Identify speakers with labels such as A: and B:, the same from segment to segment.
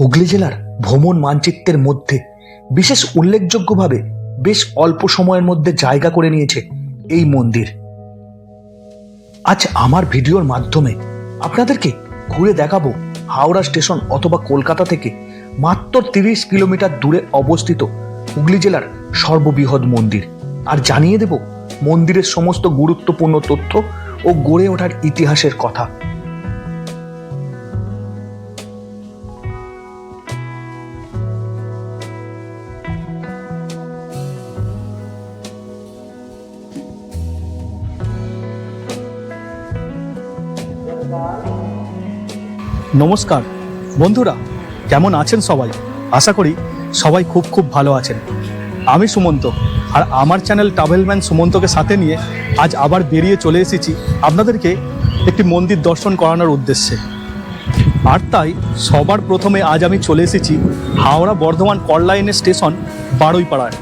A: হুগলি জেলার ভ্রমণ মানচিত্রের মধ্যে বিশেষ উল্লেখযোগ্যভাবে বেশ অল্প সময়ের মধ্যে জায়গা করে নিয়েছে এই মন্দির। আজ আমার ভিডিওর মাধ্যমে আপনাদেরকে ঘুরে দেখাবো হাওড়া স্টেশন অথবা কলকাতা থেকে মাত্র তিরিশ কিলোমিটার দূরে অবস্থিত হুগলি জেলার সর্ববৃহৎ মন্দির। আর জানিয়ে দেব মন্দিরের সমস্ত গুরুত্বপূর্ণ তথ্য ও গড়ে ওঠার ইতিহাসের কথা।
B: নমস্কার, বন্ধুরা, কেমন আছেন সবাই? আশা করি সবাই খুব খুব ভালো আছেন। আমি সুমন্ত, আর আমার চ্যানেল ট্রাভেলম্যান সুমন্তকে সাথে নিয়ে আজ আবার বেরিয়ে চলে এসেছি আপনাদেরকে একটি মন্দির দর্শন করানোর উদ্দেশ্যে। আর তাই সবার প্রথমে আজ আমি চলে এসেছি হাওড়া বর্ধমান করলাইনের স্টেশন বারুইপাড়ায়।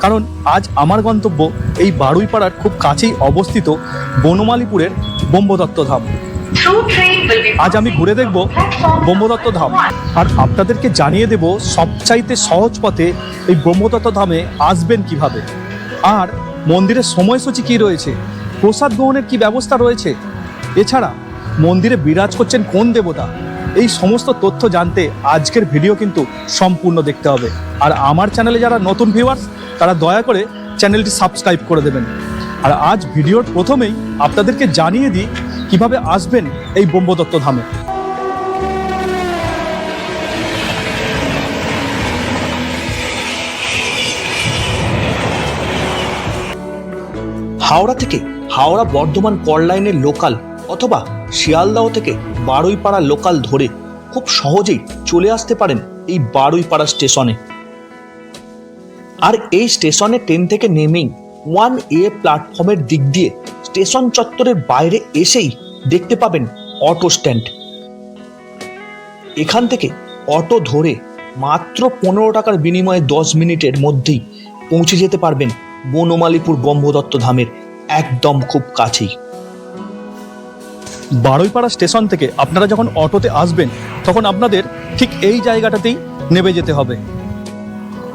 B: কারণ আজ আমার গন্তব্য এই বারুইপাড়ার খুব কাছেই অবস্থিত বনমালীপুরের ব্রহ্মদত্ত ধাম।
C: আজ আমি ঘুরে দেখব
B: ব্রহ্মদত্ত ধাম। আর আপনাদেরকে জানিয়ে দেব সবচাইতে সহজ পথে এই ব্রহ্মদত্ত ধামে আসবেন কীভাবে। আর মন্দিরের সময়সূচি কি রয়েছে? প্রসাদ গ্রহণের কি ব্যবস্থা রয়েছে? এছাড়া মন্দিরে বিরাজ করছেন কোন দেবতা? এই সমস্ত তথ্য জানতে আজকের ভিডিও কিন্তু সম্পূর্ণ দেখতে হবে। আর আমার চ্যানেলে যারা নতুন ভিউয়ার্স তারা দয়া করে চ্যানেলটি সাবস্ক্রাইব করে দেবেন। আর আজ ভিডিওর প্রথমেই আপনাদেরকে জানিয়ে দিই কীভাবে আসবেন এই ব্রহ্মদত্ত ধামে?
A: হাওড়া থেকে হাওড়া বর্ধমান করলাইনের লোকাল অথবা শিয়ালদাহ থেকে বারুইপাড়া লোকাল ধরে খুব সহজেই চলে আসতে পারেন এই বারুইপাড়া স্টেশনে। আর এই স্টেশনে ট্রেন থেকে নেমেই ওয়ান এ প্ল্যাটফর্মের দিক দিয়ে স্টেশন চত্বরের বাইরে এসেই দেখতে পাবেন অটো স্ট্যান্ড। এখান থেকে অটো ধরে মাত্র পনেরো টাকার বিনিময়ে দশ মিনিটের মধ্যেই পৌঁছে যেতে পারবেন বনমালীপুর ব্রহ্মদত্ত ধামের একদম খুব কাছেই।
B: বারুইপাড়া স্টেশন থেকে আপনারা যখন অটোতে আসবেন, তখন আপনাদের ঠিক এই জায়গাটাতেই নেমে যেতে হবে।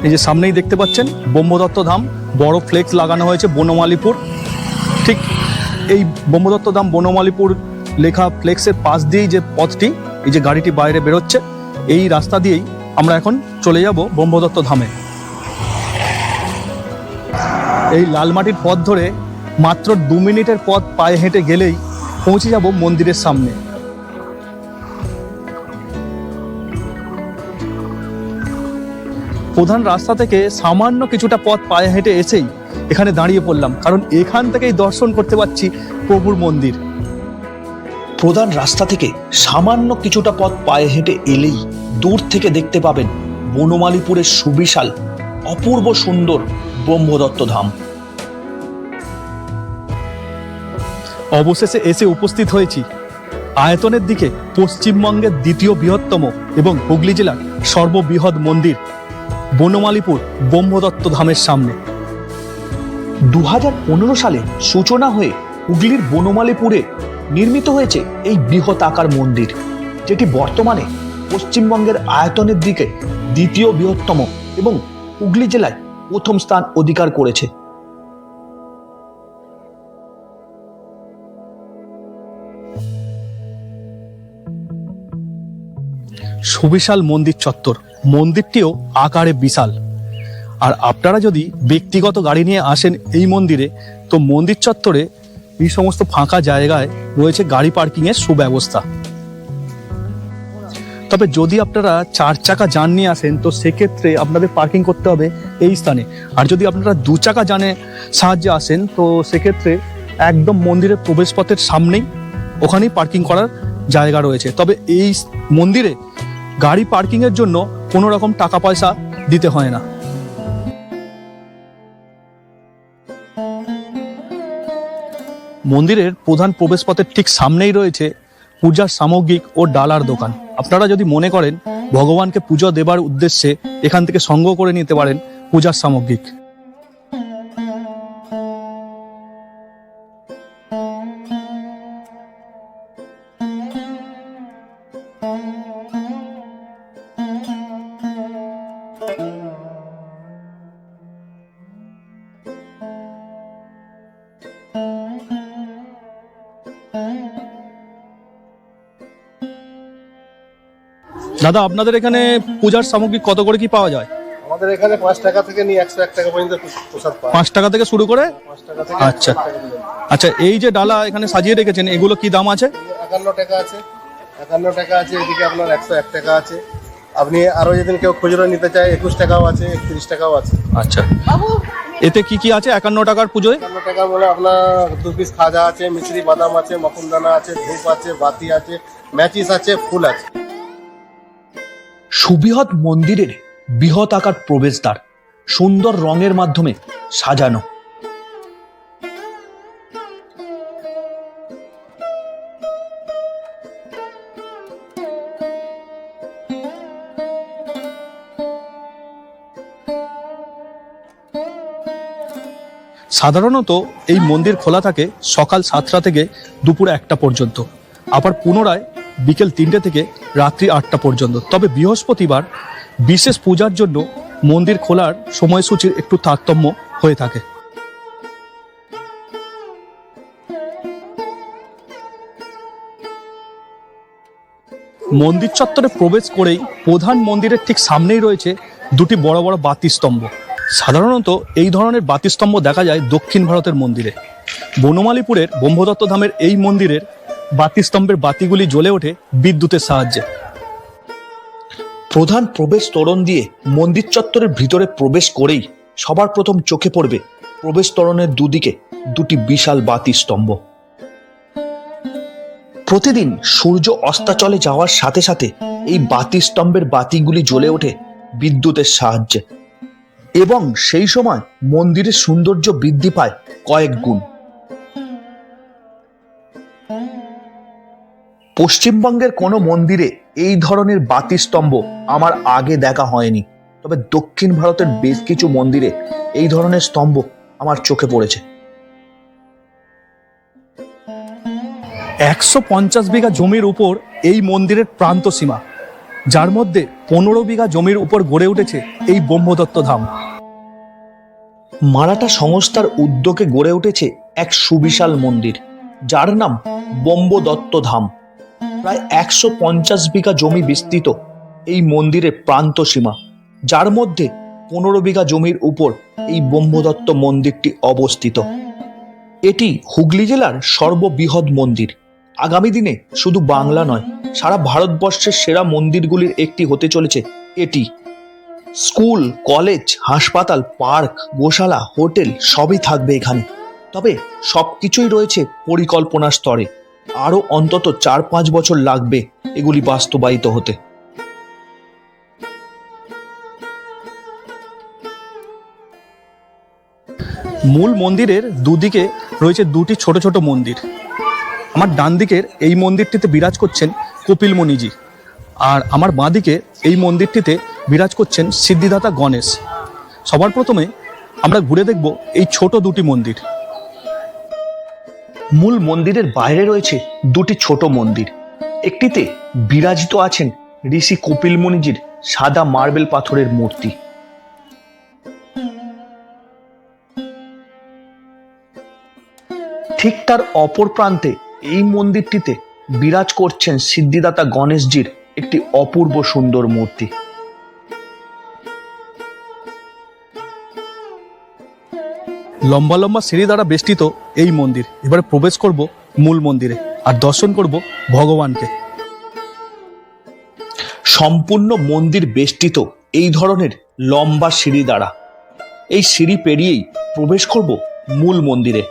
B: এই যে সামনেই দেখতে পাচ্ছেন ব্রহ্মদত্ত ধাম, বড় ফ্লেক্স লাগানো হয়েছে বনমালীপুর। ঠিক এই ব্রহ্মদত্ত ধাম বনমালীপুর লেখা ফ্লেক্সের পাশ দিয়েই যে পথটি, এই যে গাড়িটি বাইরে বেরোচ্ছে, এই রাস্তা দিয়েই আমরা এখন চলে যাব ব্রহ্মদত্ত ধামে। এই লালমাটির পথ ধরে মাত্র দু মিনিটের পথ পায়ে হেঁটে গেলেই পৌঁছে যাব মন্দিরের সামনে। প্রধান রাস্তা থেকে সামান্য কিছুটা পথ পায়ে হেঁটে এসেই এখানে দাঁড়িয়ে পড়লাম কারণ এখান থেকেই দর্শন করতে পারছি প্রভুর মন্দির।
A: প্রধান রাস্তা থেকে সামান্য কিছুটা পথ পায়ে হেঁটে এলেই দূর থেকে দেখতে পাবেন বনমালীপুরের সুবিশাল অপূর্ব সুন্দর ব্রহ্মদত্ত ধাম।
B: অবশেষে এসে উপস্থিত হয়েছি। আয়তনের দিকে পশ্চিমবঙ্গের দ্বিতীয় বৃহত্তম এবং হুগলি জেলার সর্ববৃহৎ মন্দির বনমালীপুর ব্রহ্মদত্ত ধামের সামনে।
A: দু হাজার পনেরো সালে সূচনা হয়ে হুগলির বনমালীপুরে নির্মিত হয়েছে এই বৃহৎ আকার মন্দির, যেটি বর্তমানে পশ্চিমবঙ্গের আয়তনের দিকে দ্বিতীয় বৃহত্তম এবং হুগলি জেলায় প্রথম স্থান অধিকার করেছে।
B: সুবিশাল মন্দির চত্বর, মন্দিরটিও আকারে বিশাল। আর আপনারা যদি ব্যক্তিগত গাড়ি নিয়ে আসেন এই মন্দিরে, তো মন্দির চত্বরে এই সমস্ত ফাঁকা জায়গায় রয়েছে গাড়ি পার্কিংয়ের সুব্যবস্থা। তবে যদি আপনারা চার চাকা যান নিয়ে আসেন, তো সেক্ষেত্রে আপনাদের পার্কিং করতে হবে এই স্থানে। আর যদি আপনারা দু চাকা যানে সাহায্যে আসেন, তো সেক্ষেত্রে একদম মন্দিরের প্রবেশপথের সামনেই ওখানেই পার্কিং করার জায়গা রয়েছে। তবে এই মন্দিরে গাড়ি পার্কিংয়ের জন্য কোনো রকম টাকা পয়সা দিতে হয় না। মন্দিরের প্রধান প্রবেশপথের ঠিক সামনেই রয়েছে পূজার সামগ্রিক ও ডালার দোকান। আপনারা যদি মনে করেন, ভগবানকে পুজো দেবার উদ্দেশ্যে এখান থেকে সংগ্রহ করে নিতে পারেন পূজার সামগ্রিক। দাদা আপনাদের এখানে পূজার সামগ্রী কত করে কি পাওয়া যায়?
D: আমাদের এখানে পাঁচ টাকা থেকে নিয়ে একশো এক টাকা পর্যন্ত প্রসাদ পাওয়া
B: পাঁচ টাকা থেকে শুরু করে?
D: পাঁচ টাকা থেকে
B: আচ্ছা।
D: 101 টাকা পর্যন্ত।
B: আচ্ছা এই যে ডালা এখানে সাজিয়ে রেখেছেন এগুলো কি দাম আছে?
D: একান্ন টাকা আছে। একান্ন টাকা আছে এদিকে আপনার একশো এক টাকা আছে। আপনি আরও যেদিন কেউ খুচরো নিতে চায় একুশ টাকাও আছে একত্রিশ টাকাও আছে।
B: আচ্ছা। এতে কি কি আছে একান্ন টাকার পুজোয়?
D: একান্ন টাকা বলে আপনার দু পিস খাজা আছে মিশ্রি বাদাম আছে মকুনদানা আছে ধূপ আছে বাতি আছে ম্যাচিস আছে ফুল আছে।
A: সুবৃহৎ মন্দিরের বৃহৎ আকার প্রবেশদ্বার সুন্দর রঙের মাধ্যমে সাজানো।
B: সাধারণত এই মন্দির খোলা থাকে সকাল সাতটা থেকে দুপুর একটা পর্যন্ত। আবার পুনরায় বিকেল তিনটে থেকে রাত্রি আটটা পর্যন্ত। তবে বৃহস্পতিবার বিশেষ পূজার জন্য মন্দির খোলার সময়সূচির একটু তারতম্য হয়ে থাকে। মন্দির চত্বরে প্রবেশ করেই প্রধান মন্দিরের ঠিক সামনেই রয়েছে দুটি বড় বড় বাতিস্তম্ভ। সাধারণত এই ধরনের বাতিস্তম্ভ দেখা যায় দক্ষিণ ভারতের মন্দিরে। বনমালীপুরের ব্রহ্মদত্ত ধামের এই মন্দিরের বাতিস্তম্ভের বাতিগুলি জ্বলে ওঠে বিদ্যুতের সাহায্যে।
A: প্রধান প্রবেশ তোরণ দিয়ে মন্দির চত্বরের ভিতরে প্রবেশ করেই সবার প্রথম চোখে পড়বে প্রবেশ তোরণের দুদিকে দুটি বিশাল বাতিস্তম্ভ। প্রতিদিন সূর্য অস্তাচলে যাওয়ার সাথে সাথে এই বাতিস্তম্ভের বাতিগুলি জ্বলে ওঠে বিদ্যুতের সাহায্যে। এবং সেই সময় মন্দিরের সৌন্দর্য বৃদ্ধি পায় কয়েক গুণ। পশ্চিমবঙ্গের কোনো মন্দিরে এই ধরনের বাতিস্তম্ভ আমার আগে দেখা হয়নি। তবে দক্ষিণ ভারতের বেশ কিছু মন্দিরে এই ধরনের স্তম্ভ আমার চোখে পড়েছে।
B: একশো পঞ্চাশ বিঘা জমির উপর এই মন্দিরের প্রান্ত সীমা যার মধ্যে পনেরো বিঘা জমির উপর গড়ে উঠেছে এই ব্রহ্মদত্ত ধাম।
A: মারাঠা সংস্থার উদ্যোগে গড়ে উঠেছে এক সুবিশাল মন্দির যার নাম বম্বদত্ত ধাম। প্রায় একশো পঞ্চাশ বিঘা জমি বিস্তৃত এই মন্দিরের প্রান্ত সীমা। যার মধ্যে পনেরো বিঘা জমির উপর এই ব্রহ্মদত্ত মন্দিরটি অবস্থিত। এটি হুগলি জেলার সর্ববৃহৎ মন্দির। আগামী দিনে শুধু বাংলা নয়, সারা ভারতবর্ষের সেরা মন্দিরগুলির একটি হতে চলেছে এটি। স্কুল, কলেজ, হাসপাতাল, পার্ক, গোশালা, হোটেল সবই থাকবে এখানে। তবে সবকিছুই রয়েছে পরিকল্পনার স্তরে। আরও অন্তত চার পাঁচ বছর লাগবে এগুলি বাস্তবায়িত হতে।
B: মূল মন্দিরের দুদিকে রয়েছে দুটি ছোট ছোট মন্দির। আমার ডান দিকের এই মন্দিরটিতে বিরাজ করছেন কপিল মুনিজি আর আমার বাঁ দিকে এই মন্দিরটিতে বিরাজ করছেন সিদ্ধিদাতা গণেশ। সবার প্রথমে আমরা ঘুরে দেখব এই ছোট দুটি মন্দির।
A: মূল মন্দিরের বাইরে রয়েছে দুটি ছোট মন্দির। একটিতে বিরাজিত আছেন ঋষি কপিল মুনিজির সাদা মার্বেল পাথরের মূর্তি। ঠিক তার অপর প্রান্তে এই মন্দিরটিতে বিরাজ করছেন সিদ্ধিদাতা গণেশজির একটি অপূর্ব সুন্দর মূর্তি।
B: লম্বা লম্বা সিঁড়ি দ্বারা বেষ্টিত এই মন্দির। এবারে প্রবেশ করব মূল মন্দিরে আর দর্শন করব ভগবানকে।
A: সম্পূর্ণ মন্দির বেষ্টিত এই ধরনের লম্বা সিঁড়ি দ্বারা। এই সিঁড়ি পেরিয়েই প্রবেশ করব মূল মন্দিরে।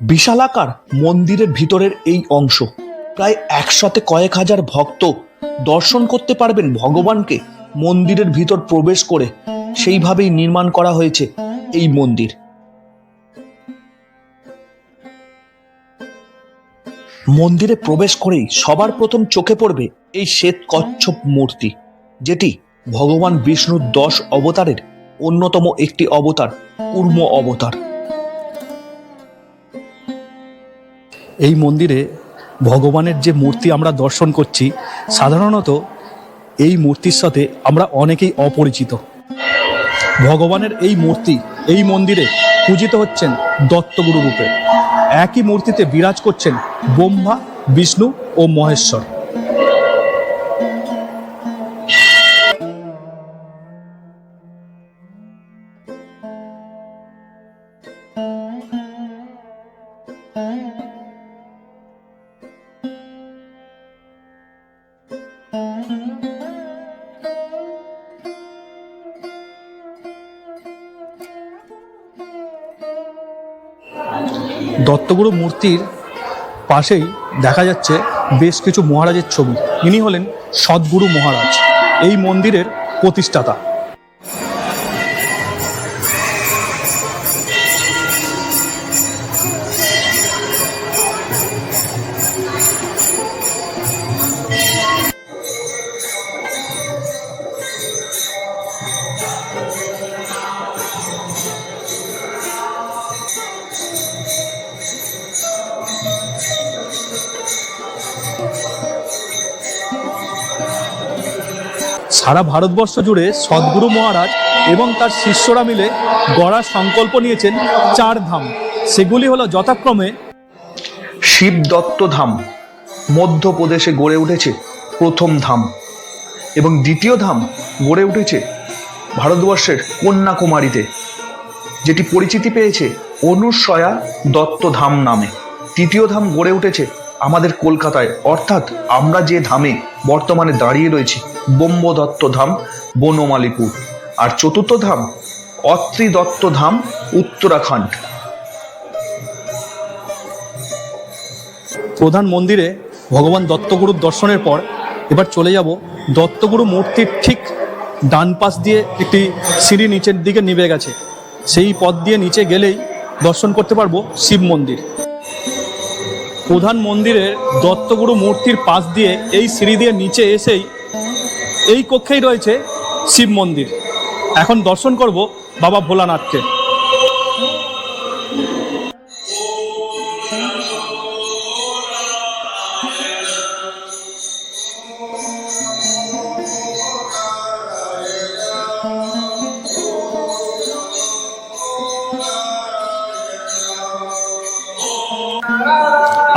A: বিশালাকার মন্দিরের ভিতরের এই অংশ। প্রায় একসাথে কয়েক হাজার ভক্ত দর্শন করতে পারবেন ভগবানকে মন্দিরের ভিতর প্রবেশ করে সেইভাবেই নির্মাণ করা হয়েছে এই মন্দির। মন্দিরে প্রবেশ করেই সবার প্রথম চোখে পড়বে এই শ্বেত কচ্ছপ মূর্তি, যেটি ভগবান বিষ্ণুর দশ অবতারের অন্যতম একটি অবতার কুর্ম অবতার।
B: এই মন্দিরে ভগবানের যে মূর্তি আমরা দর্শন করছি, সাধারণত এই মূর্তির সাথে আমরা অনেকেই অপরিচিত। ভগবানের এই মূর্তি, এই মন্দিরে পূজিত হচ্ছেন দত্তগুরু রূপে। একই মূর্তিতে বিরাজ করছেন ব্রহ্মা, বিষ্ণু ও মহেশ্বর। দত্তগুরু মূর্তির পাশেই দেখা যাচ্ছে বেশ কিছু মহারাজের ছবি। ইনি হলেন সদ্গুরু মহারাজ, এই মন্দিরের প্রতিষ্ঠাতা। সারা ভারতবর্ষ জুড়ে সদ্গুরু মহারাজ এবং তার শিষ্যরা মিলে গড়ার সংকল্প নিয়েছেন চার ধাম। সেগুলি হলো যথাক্রমে
A: শিব দত্ত ধাম, মধ্যপ্রদেশে গড়ে উঠেছে প্রথম ধাম এবং দ্বিতীয় ধাম গড়ে উঠেছে ভারতবর্ষের কন্যাকুমারীতে, যেটি পরিচিতি পেয়েছে অনুসয়া দত্ত ধাম নামে। তৃতীয় ধাম গড়ে উঠেছে আমাদের কলকাতায়, অর্থাৎ আমরা যে ধামে বর্তমানে দাঁড়িয়ে রয়েছি, ব্রহ্মদত্ত ধাম, বনমালীপুর। আর চতুর্থ ধাম অত্রি দত্ত ধাম, উত্তরাখণ্ড।
B: প্রধান মন্দিরে ভগবান দত্তগুরুর দর্শনের পর এবার চলে যাব দত্তগুরু মূর্তির ঠিক ডান পাশ দিয়ে একটি সিঁড়ি নিচের দিকে নিভে গেছে। সেই পথ দিয়ে নিচে গেলেই দর্শন করতে পারব শিব মন্দির। প্রধান মন্দিরের দত্তগুরু মূর্তির পাশ দিয়ে এই সিঁড়ি দিয়ে নিচে এসেই এই কক্ষেই রয়েছে শিব মন্দির। এখন দর্শন করব বাবা ভোলানাথকে।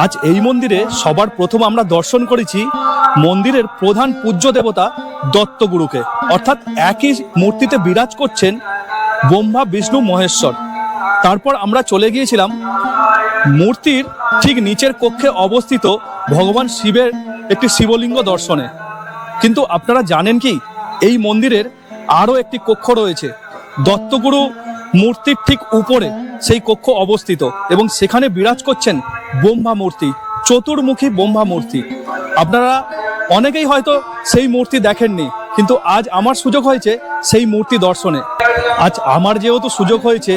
B: আজ এই মন্দিরে সবার প্রথম আমরা দর্শন করেছি মন্দিরের প্রধান পূজ্য দেবতা দত্তগুরুকে। অর্থাৎ একই মূর্তিতে বিরাজ করছেন ব্রহ্মা, বিষ্ণু, মহেশ্বর। তারপর আমরা চলে গিয়েছিলাম মূর্তির ঠিক নিচের কক্ষে অবস্থিত ভগবান শিবের একটি শিবলিঙ্গ দর্শনে। কিন্তু আপনারা জানেন কি, এই মন্দিরের আরও একটি কক্ষ রয়েছে। দত্তগুরু মূর্তির ঠিক উপরে সেই কক্ষ অবস্থিত এবং সেখানে বিরাজ করছেন ব্রহ্মা মূর্তি চতুর্মুখী ব্রহ্মা মূর্তি আপনারা অনেকেই হয়তো সেই মূর্তি দেখেননি, কিন্তু আজ আমার সুযোগ হয়েছে সেই মূর্তি দর্শনে। আজ আমার যেহেতু সুযোগ হয়েছে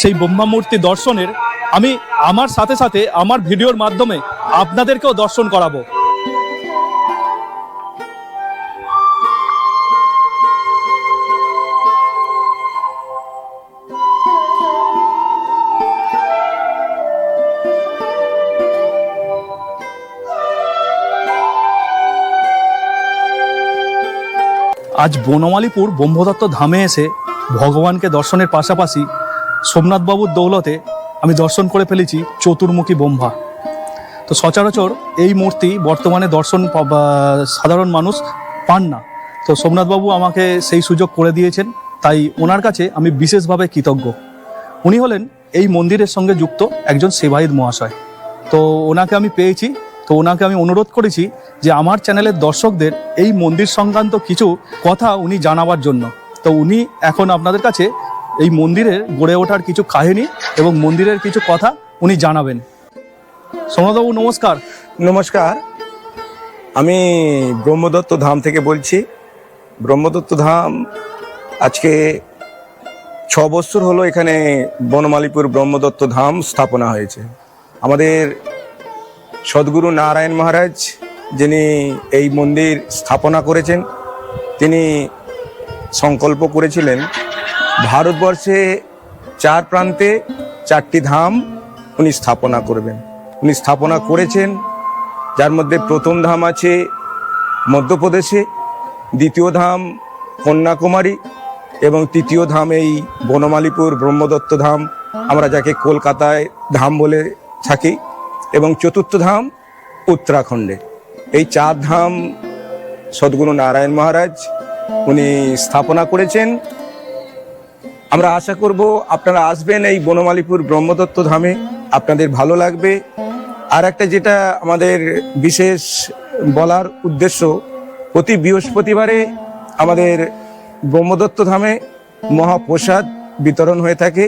B: সেই ব্রহ্মা মূর্তি দর্শনের, আমি আমার সাথে সাথে আমার ভিডিওর মাধ্যমে আপনাদেরকেও দর্শন করাবো। আজ বনমালীপুর ব্রহ্মদত্ত ধামে এসে ভগবানকে দর্শনের পাশাপাশি সোমনাথবাবুর দৌলতে আমি দর্শন করে ফেলেছি চতুর্মুখী ব্রহ্মা। তো সচরাচর এই মূর্তি বর্তমানে দর্শন সাধারণ মানুষ পান না। তো সোমনাথবাবু আমাকে সেই সুযোগ করে দিয়েছেন, তাই ওনার কাছে আমি বিশেষভাবে কৃতজ্ঞ। উনি হলেন এই মন্দিরের সঙ্গে যুক্ত একজন সেবাহিত মহাশয়। তো ওনাকে আমি পেয়েছি তো ওনাকে আমি অনুরোধ করেছি যে আমার চ্যানেলের দর্শকদের এই মন্দির সংক্রান্ত কিছু কথা উনি জানাবার জন্য। তো উনি এখন আপনাদের কাছে এই মন্দিরের গড়ে ওঠার কিছু কাহিনী এবং মন্দিরের কিছু কথা উনি জানাবেন। সোমনাথবাবু, নমস্কার।
E: নমস্কার। আমি ব্রহ্মদত্ত ধাম থেকে বলছি। ব্রহ্মদত্ত ধাম আজকে ছ বছর হলো এখানে বনমালীপুর ব্রহ্মদত্ত ধাম স্থাপনা হয়েছে। আমাদের সদ্গুরু নারায়ণ মহারাজ, যিনি এই মন্দির স্থাপনা করেছেন, তিনি সংকল্প করেছিলেন, ভারতবর্ষে চার প্রান্তে চারটি ধাম উনি স্থাপনা করবেন। উনি স্থাপনা করেছেন, যার মধ্যে প্রথম ধাম আছে মধ্যপ্রদেশে, দ্বিতীয় ধাম কন্যাকুমারী, এবং তৃতীয় ধাম এই বনমালীপুর ব্রহ্মদত্ত ধাম। আমরা যাকে কলকাতায় ধাম বলে থাকি এবং চতুর্থ ধাম উত্তরাখণ্ডে। এই চার ধাম সদ্গুরু নারায়ণ মহারাজ, উনি স্থাপনা করেছেন। আমরা আশা করব আপনারা আসবেন এই বনমালীপুর ব্রহ্মদত্ত ধামে, আপনাদের ভালো লাগবে। আর একটা যেটা আমাদের বিশেষ বলার উদ্দেশ্য, প্রতি বৃহস্পতিবারে আমাদের ব্রহ্মদত্ত ধামে মহাপ্রসাদ বিতরণ হয়ে থাকে,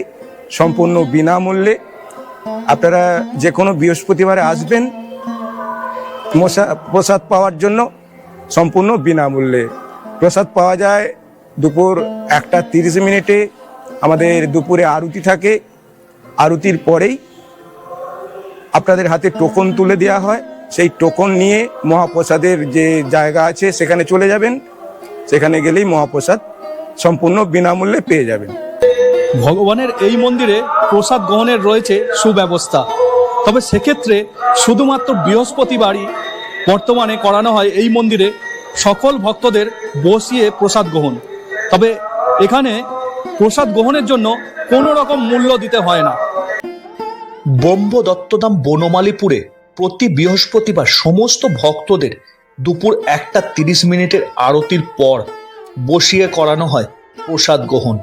E: সম্পূর্ণ বিনামূল্যে। আপনারা যে কোনো বৃহস্পতিবারে আসবেন, মশা, প্রসাদ পাওয়ার জন্য সম্পূর্ণ বিনামূল্যে। প্রসাদ পাওয়া যায় দুপুর একটা তিরিশ মিনিটে, আমাদের দুপুরে আরতি থাকে। আরতির পরেই আপনাদের হাতে টোকন তুলে দেওয়া হয়। সেই টোকন নিয়ে মহাপ্রসাদের যে জায়গা আছে, সেখানে চলে যাবেন। সেখানে গেলেই মহাপ্রসাদ সম্পূর্ণ বিনামূল্যে পেয়ে যাবেন।
B: ভগবানের এই মন্দিরে প্রসাদ গ্রহণের রয়েছে সুব্যবস্থা। তবে সেক্ষেত্রে শুধুমাত্র বৃহস্পতিবারই বর্তমানে করানো হয় এই মন্দিরে সকল ভক্তদের বসিয়ে প্রসাদ গ্রহণ। তবে এখানে প্রসাদ গ্রহণের জন্য কোনো রকম মূল্য দিতে হয় না।
A: ব্রহ্ম দত্তধাম বনমালীপুরে প্রতি বৃহস্পতিবার সমস্ত ভক্তদের দুপুর একটা তিরিশ মিনিটের আরতির পর বসিয়ে করানো হয় প্রসাদ গ্রহণ।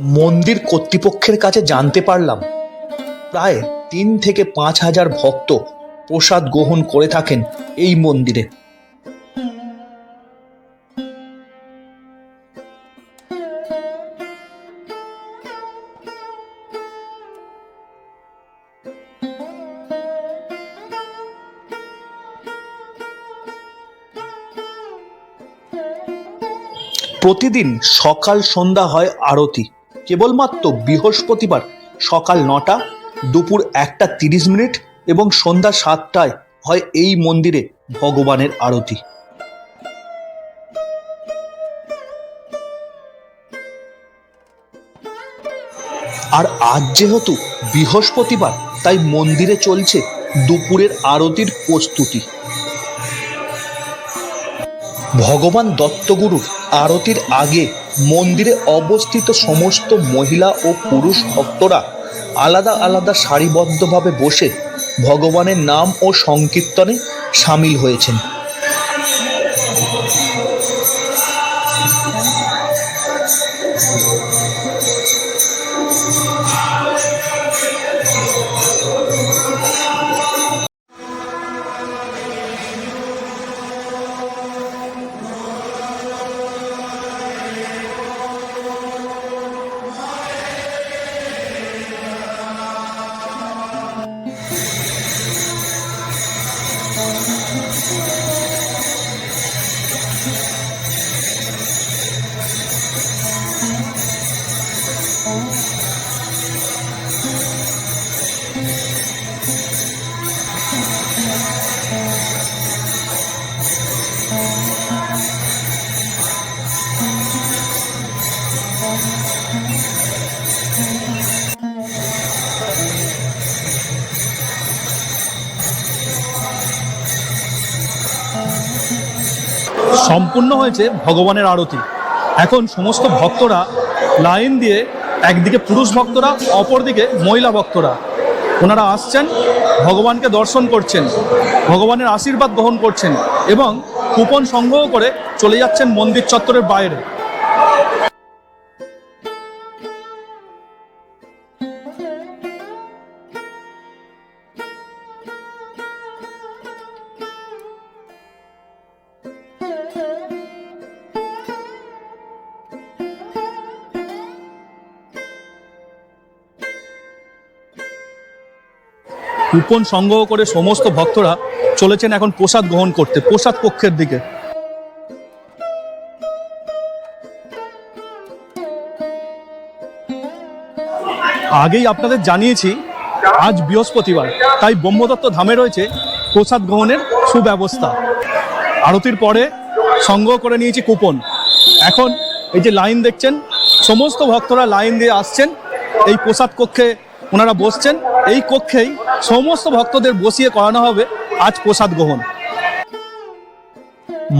A: মন্দির কর্তৃপক্ষের কাছে জানতে পারলাম। প্রায় তিন থেকে পাঁচ হাজার ভক্ত প্রসাদ গ্রহণ করে থাকেন এই মন্দিরে। প্রতিদিন সকাল সন্ধ্যা হয় আরতি। কেবলমাত্র বৃহস্পতিবার সকাল নটা, দুপুর একটা তিরিশ মিনিট এবং সন্ধ্যা সাতটায় হয় এই মন্দিরে ভগবানের আরতি। আর আজ যেহেতু বৃহস্পতিবার, তাই মন্দিরে চলছে দুপুরের আরতির প্রস্তুতি। ভগবান দত্তগুরুর আরতির আগে মন্দিরে অবস্থিত সমস্ত মহিলা ও পুরুষ ভক্তরা আলাদা আলাদা সারিবদ্ধভাবে বসে ভগবানের নাম ও সংকীর্তনে সামিল হয়েছেন।
B: সম্পূর্ণ হয়েছে ভগবানের আরতি। এখন সমস্ত ভক্তরা লাইন দিয়ে একদিকে পুরুষ ভক্তরা, অপরদিকে মহিলা ভক্তরা। ওনারা আসছেন, ভগবানকে দর্শন করছেন, ভগবানের আশীর্বাদ গ্রহণ করছেন এবং কুপন সংগ্রহ করে চলে যাচ্ছেন মন্দির চত্বরের বাইরে। কুপন সংগ্রহ করে সমস্ত ভক্তরা চলেছেন এখন প্রসাদ গ্রহণ করতে, প্রসাদ কক্ষের দিকে। আগেই আপনাদের জানিয়েছি, আজ বৃহস্পতিবার, তাই ব্রহ্মদত্ত ধামে রয়েছে প্রসাদ গ্রহণের সুব্যবস্থা। আরতির পরে সংগ্রহ করে নিয়েছি কুপন। এখন এই যে লাইন দেখছেন, সমস্ত ভক্তরা লাইন দিয়ে আসছেন, এই প্রসাদ কক্ষে ওনারা বসছেন, এই কক্ষেই সমস্ত ভক্তদের বসিয়ে করানো হবে আজ প্রসাদ গ্রহণ।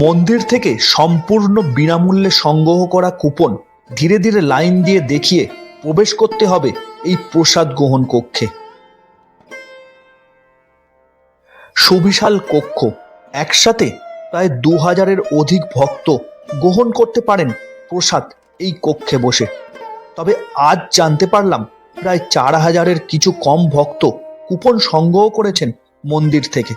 A: মন্দির থেকে সম্পূর্ণ বিনামূল্যে সংগ্রহ করা কুপন ধীরে ধীরে লাইন দিয়ে দেখিয়ে প্রবেশ করতে হবে এই প্রসাদ গ্রহণ কক্ষে। সুবিশাল কক্ষ, একসাথে প্রায় দু হাজারের অধিক ভক্ত গ্রহণ করতে পারেন প্রসাদ এই কক্ষে বসে। তবে আজ জানতে পারলাম প্রায় চার হাজারের কিছু কম ভক্ত কুপন সংগ্রহ করেছেন মন্দির থেকে।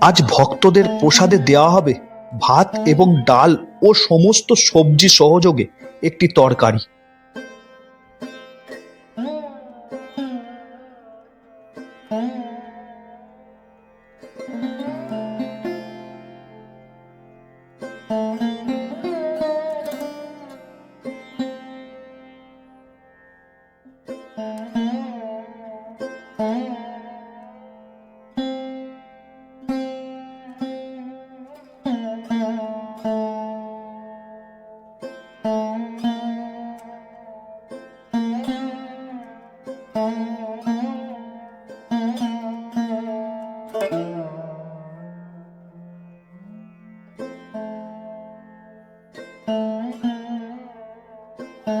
A: আজ ভক্তদের প্রসাদে দেওয়া হবে ভাত এবং ডাল ও সমস্ত সবজি সহযোগে একটি তরকারি।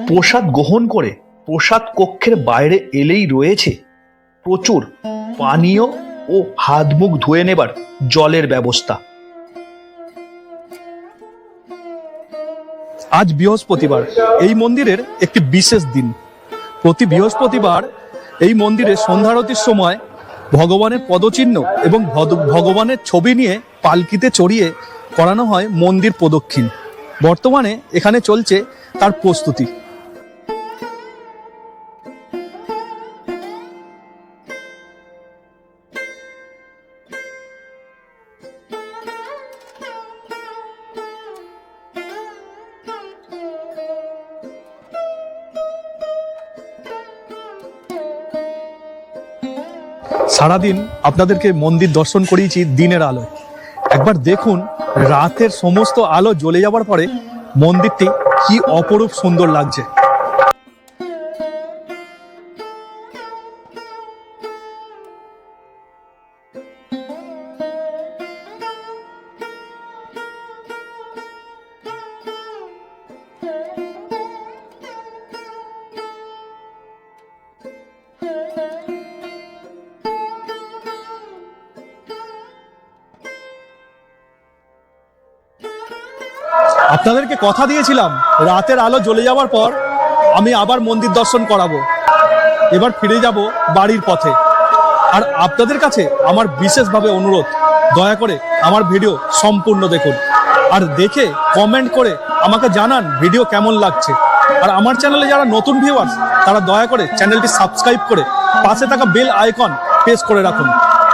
A: প্রসাদ গ্রহণ করে প্রসাদ কক্ষের বাইরে এলেই রয়েছে প্রচুর পানীয় ও হাত মুখ ধুয়ে নেবার জলের ব্যবস্থা।
B: আজ বৃহস্পতিবার, এই মন্দিরের একটি বিশেষ দিন। প্রতি বৃহস্পতিবার এই মন্দিরে সন্ধ্যারতির সময় ভগবানের পদচিহ্ন এবং ভগবানের ছবি নিয়ে পালকিতে চড়িয়ে করানো হয় মন্দির প্রদক্ষিণ। বর্তমানে এখানে চলছে তার প্রস্তুতি। সারাদিন আপনাদেরকে মন্দির দর্শন করিয়েছি দিনের আলোয়। একবার দেখুন, রাতের সমস্ত আলো জ্বলে যাওয়ার পরে মন্দিরটি কি অপরূপ সুন্দর লাগছে। আপনাদেরকে কথা দিয়েছিলাম, রাতের আলো জ্বলে যাওয়ার পর আমি আবার মন্দির দর্শন করাবো। এবার ফিরে যাব বাড়ির পথে। আর আপনাদের কাছে আমার বিশেষভাবে অনুরোধ, দয়া করে আমার ভিডিও সম্পূর্ণ দেখুন। আর দেখে কমেন্ট করে আমাকে জানান ভিডিও কেমন লাগছে। আর আমার চ্যানেলে যারা নতুন ভিউয়ার্স তারা দয়া করে চ্যানেলটি সাবস্ক্রাইব করে পাশে থাকা বেল আইকন প্রেস করে রাখুন।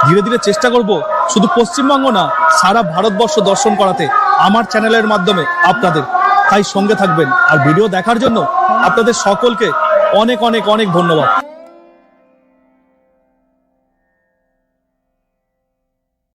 B: ধীরে ধীরে চেষ্টা করব শুধু পশ্চিমবঙ্গ না, সারা ভারতবর্ষ দর্শন করাতে। আমার চ্যানেলের মাধ্যমে আপনাদের। তাই সঙ্গে থাকবেন। আর ভিডিও দেখার জন্য আপনাদের সকলকে অনেক অনেক অনেক ধন্যবাদ।